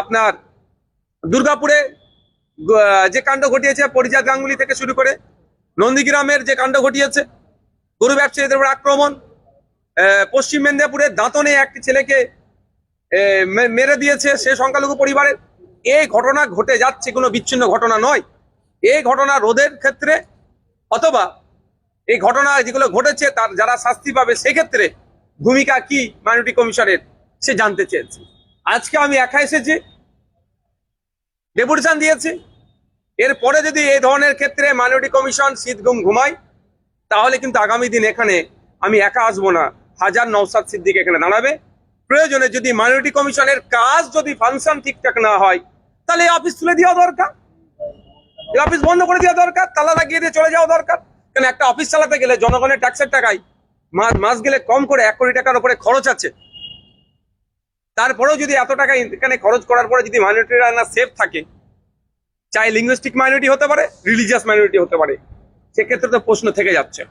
আপনার দুর্গাপুরে যে কাণ্ড ঘটিয়েছে পরিজাত গাঙ্গুলি থেকে শুরু করে নন্দীগ্রামের যে কাণ্ড ঘটিয়েছে, গরু ব্যবসায়ীদের উপর আক্রমণ পশ্চিম মেদিনীপুরের দাঁতনে একটি ছেলেকে মেরে দিয়েছে সে সংখ্যালঘু পরিবারের। এই ঘটনা ঘটে যাচ্ছে, কোনো বিচ্ছিন্ন ঘটনা নয়। এই ঘটনা রোধের ক্ষেত্রে অথবা এই ঘটনা যেগুলো ঘটেছে, তার যারা শাস্তি পাবে, সেক্ষেত্রে ভূমিকা কি মাইনরিটি কমিশনের সে জানতে চেয়েছে। আজকে আমি একা এসেছি। ডেপুটেশন দিয়েছি। এরপরে যদি এই ধরনের ক্ষেত্রে মাইনরিটি কমিশন শীত ঘুম তাহলে কিন্তু আগামী দিন এখানে আমি একা আসব না। হাজার নৌসাদ সিদ্দিক এখানে দাঁড়াবে। প্রয়োজনে যদি মাইনরিটি কমিশনের কাজ যদি ফাংশন ঠিকঠাক না হয়, তাহলে এই অফিস তুলে দেওয়া দরকার। এই অফিস বন্ধ করে দেওয়া দরকার, তালা লাগিয়ে দিয়ে চলে যাওয়া দরকার। কেন একটা অফিস চালাতে গেলে জনগণের ট্যাক্সের টাকায় মাস গেলে কম করে এক কোটি টাকার উপরে খরচ আছে। তারপরেও যদি এত টাকা এখানে খরচ করার পরে যদি মাইনরিটিরা না সেফ থাকে, চাই লিঙ্গুইস্টিক মাইনরিটি হতে পারে রিলিজিয়াস মাইনরিটি হতে পারে, সেক্ষেত্রে তো প্রশ্ন থেকে যাচ্ছে।